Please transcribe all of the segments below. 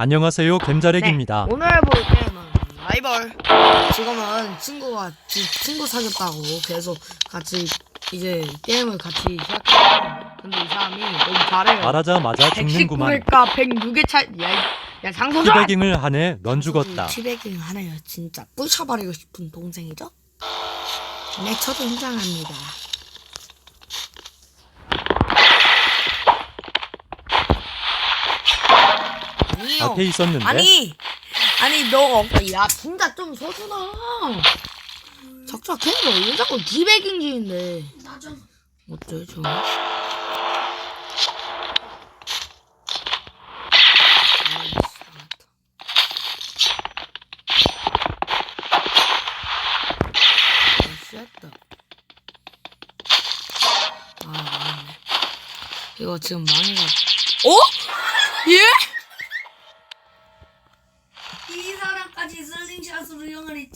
안녕하세요 겜자렉입니다. 네, 오늘 해볼 게임은 라이벌. 지금은 친구가 지- 친구 사귀었다고 계속 같이 이제 게임을 같이 시작했어요. 근데 이 사람이 너무 잘해요. 말하자마자 죽는구만. 119일까 106의 차. 야, 이- 야 장소전. 티베깅을 하네 넌 죽었다. 티베깅 하네요. 진짜 부셔버리고 싶은 동생이죠? 네, 저도 인정합니다. 아니요. 앞에 있었는데 아니 아니 너 야 진짜 좀 서준아 작작해 너왜 자꾸 기백인지인데 나좀 어째 저 아. 이거 지금 망해가. 어? 예?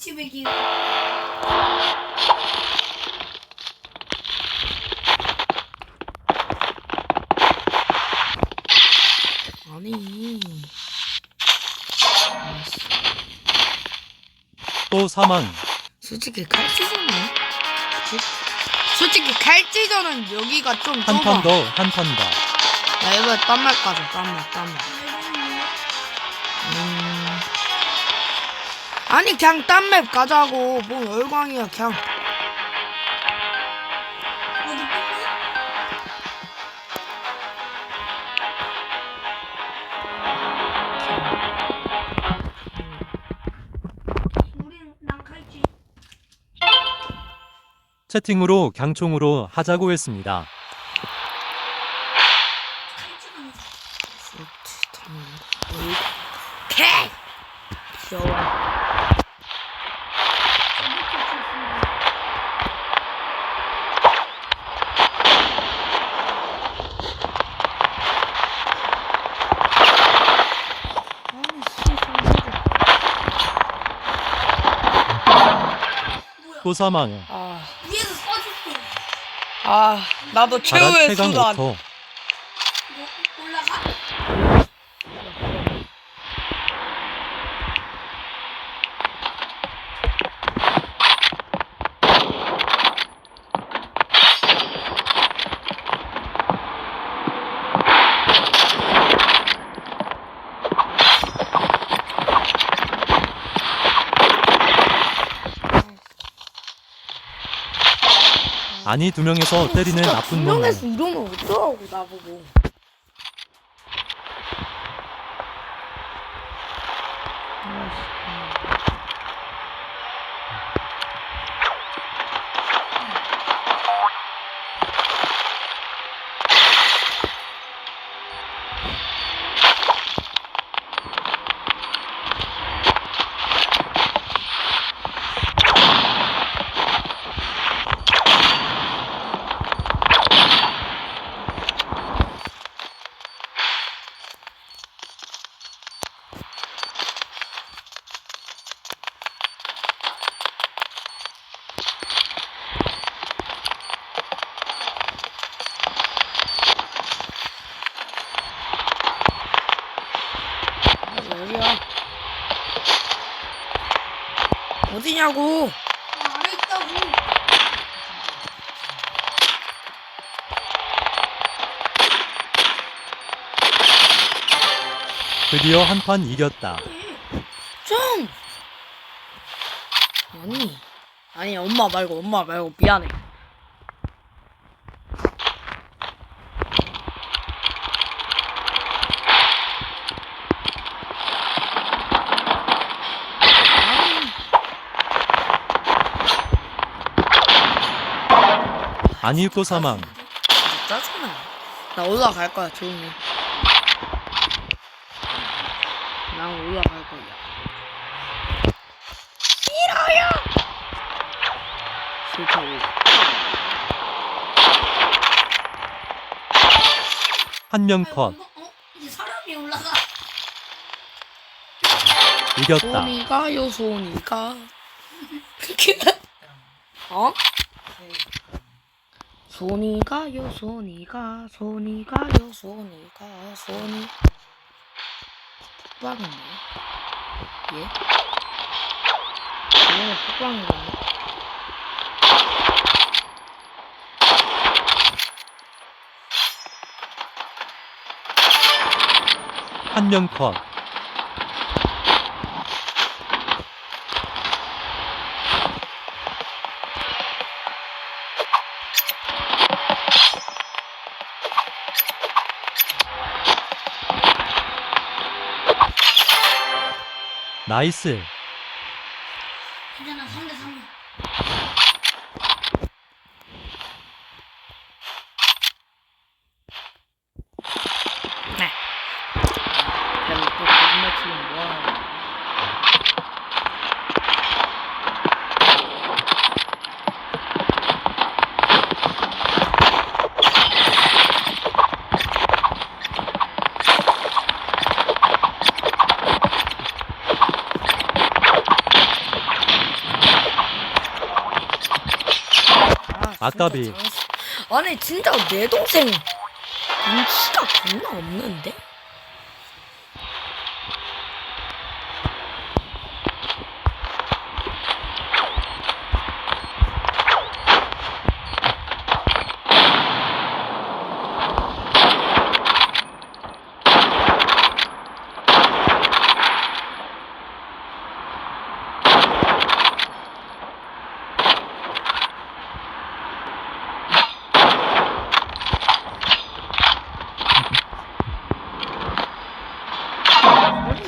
영어를 치백이 아니. 또 사망. 솔직히 칼찌전은 솔직히 칼찌전은 여기가 좀 한 좁아. 판 더, 한판 더. 야 이거 딴말 가자 딴말 딴말. 음. 아니 그냥 딴 맵 가자고 뭐 열광이야 그냥. 채팅으로 강총으로 하자고 했습니다. 칼지가 캐. 귀여워. 또 사망. 아, 위에서 쏴줄게 아 나도 최후의 수단. 오토. 뭐 올라가? 아니 두 명에서 때리는 나쁜 놈. 분명해서 이러면 어쩌라고 나보고. 어디야? 아, 아래 있다고 드디어 한 판 이겼다. 좀. 아니. 아니 엄마 말고 엄마 말고 미안해. 아니 또 사망. 짜증나. 나 올라갈 거야 조용히. 난 올라갈 거야. 싫어요. 싫다고. 한 명 컷. 이거, 어? 이제 사람이 올라가 이겼다. 손이가요 손이가. 어? 손이 가요 손이 가 손이 가요 손이 가 손이 푹방인데. 예? 얘는 푹방이거든요. 한명 컷. 나이스. 괜찮아 3대 3이야 네. 그럼 또 거짓말 치면 뭐야. 아, 아까비. 아니 진짜 내 동생 눈치가 겁나 없는데?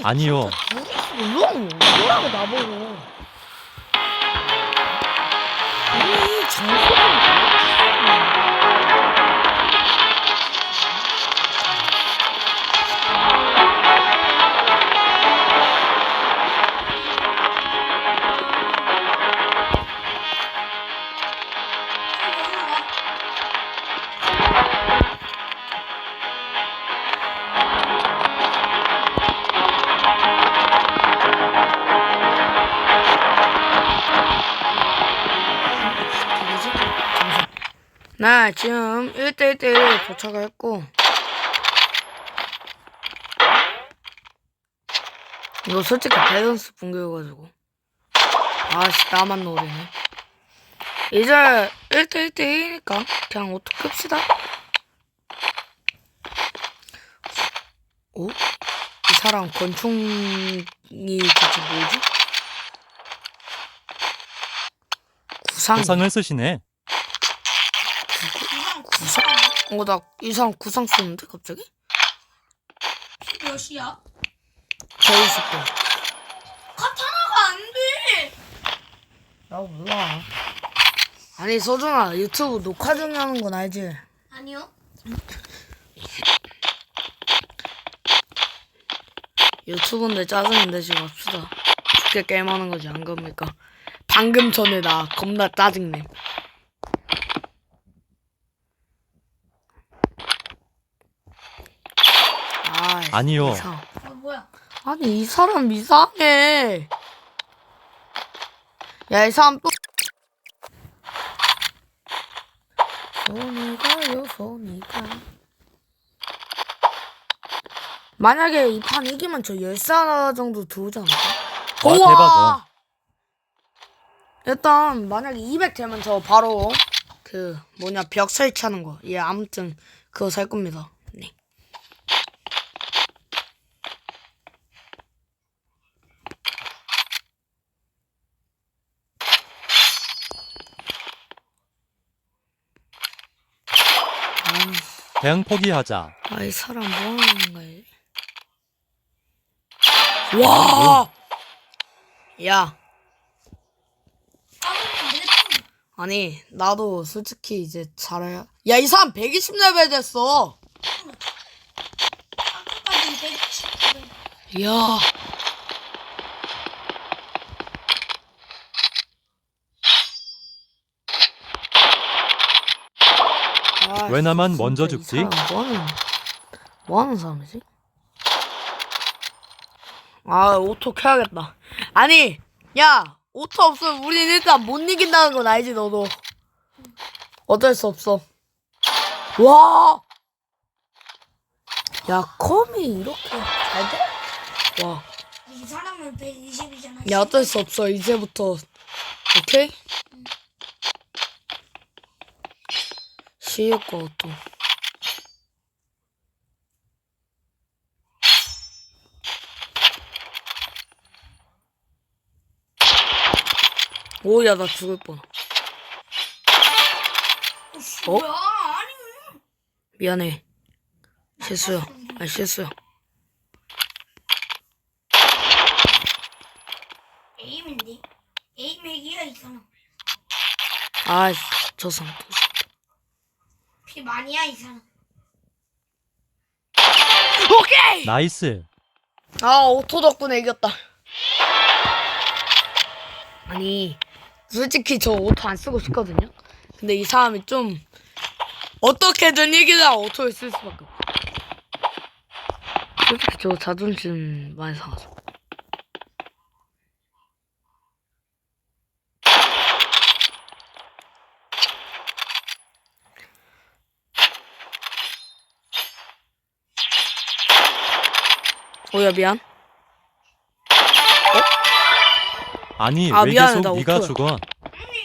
아니요. 뭐라고 나보고 아니 장소 나 지금 1대1대1 도착을 했고 이거 솔직히 밸런스 붕괴여가지고 아씨 나만 노리네 이제 1대1대1이니까 그냥 오토 끕시다 오? 이 사람 권총이 대체 뭐지? 구상 구상을 쓰시네. 구상? 어, 나 이상 구상 쓰는데 갑자기? 피 몇이야? 저기 있을 때. 카타나가 안돼 야 몰라. 아니 서준아 유튜브 녹화 중이하는 건 알지? 아니요 유튜브인데 짜증 내지 맙시다. 죽게 게임하는 거지 안 겁니까? 방금 전에 나 겁나 짜증내. 아, 아니요. 이상. 어 뭐야 아니 이 사람 이상해. 야이 사람 또. 손이 가요 손이 가. 만약에 이 판 이기면 저 열사 정도 들어오지 않을까? 와, 대박이야. 일단 만약에 200 되면 저 바로 그 뭐냐 벽 설치하는 거. 예 아무튼 그거 살 겁니다. 네. 대응 포기하자. 아이 사람 뭐 하는 거야? 와! 야, 아니 나도 솔직히 이제 잘해야. 야, 이 사람 120레벨 됐어. 170 야. 아, 왜 나만 먼저 이 죽지? 사람 뭐 하는, 뭐 하는 사람이지? 아, 오토 켜야겠다. 아니, 야, 오토 없으면 우린 일단 못 이긴다는 건 알지, 너도. 어쩔 수 없어. 와! 야, 컴이 이렇게 잘 돼? 와. 이 사람은 120이잖아. 야 어쩔 수 없어 이제부터 오케이? 거 또. 오야 나 죽을 뻔. 어? 아니. 미안해. 실수야. 아 실수야. 에임인데. 에임 이 사람. 아저. 있어. 피 많이야 이 사람. 오케이. 나이스. 아 오토 덕분에 이겼다. 아니 솔직히 저 오토 안 쓰고 싶거든요. 근데 이 사람이 좀 어떻게든 이기다 오토를 쓸 수밖에 없어. 솔직히 저 자존심 많이 상하죠. 오야 미안. 아니 아, 왜 미안해, 계속 나 네가 오토야. 죽어? 아니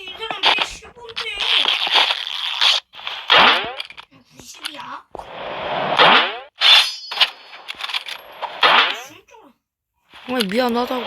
이 사람 115인데. 90이야? 진짜. 정말 미안하다고.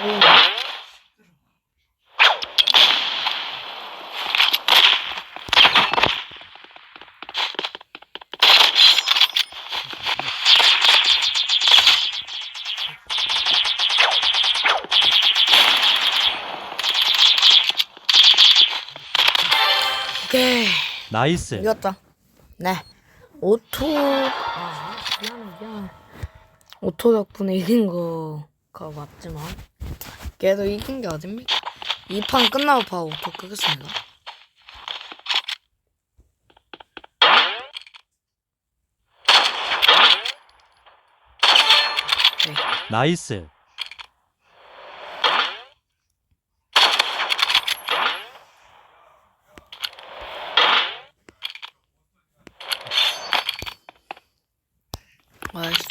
오케이. 나이스. 이겼다. 네. 오토. 아, 미안해, 미안해. 오토 덕분에 이긴 거가 맞지만, 걔도 이긴 게 어딥니까? 이 판 끝나고 바로 오토 끄겠습니다. 네. 나이스. 아이씨,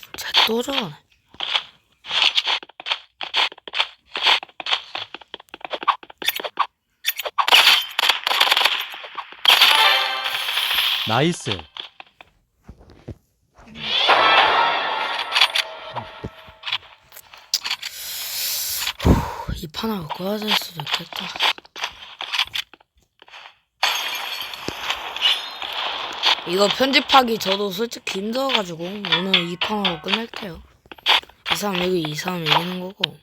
저러네. 나이스. 이 판을 꺼야 될 수도 있겠다. 이거 편집하기 저도 솔직히 힘들어가지고 오늘 이 판으로 끝낼게요. 이 사람 여기 이 사람 이기는 거고.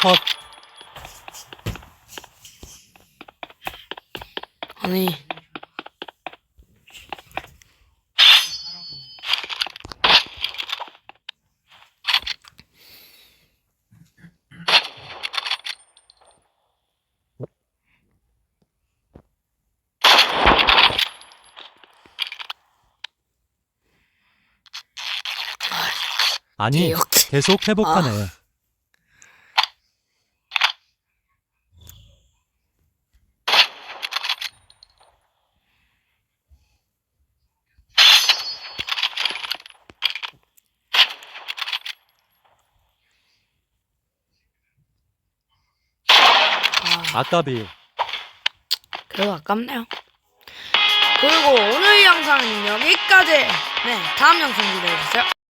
컷. 아니. 아니 이렇게. 계속 회복하네. 아, 아까비. 그래도 아깝네요. 그리고 오늘 영상은 여기까지. 네, 다음 영상 기대해주세요.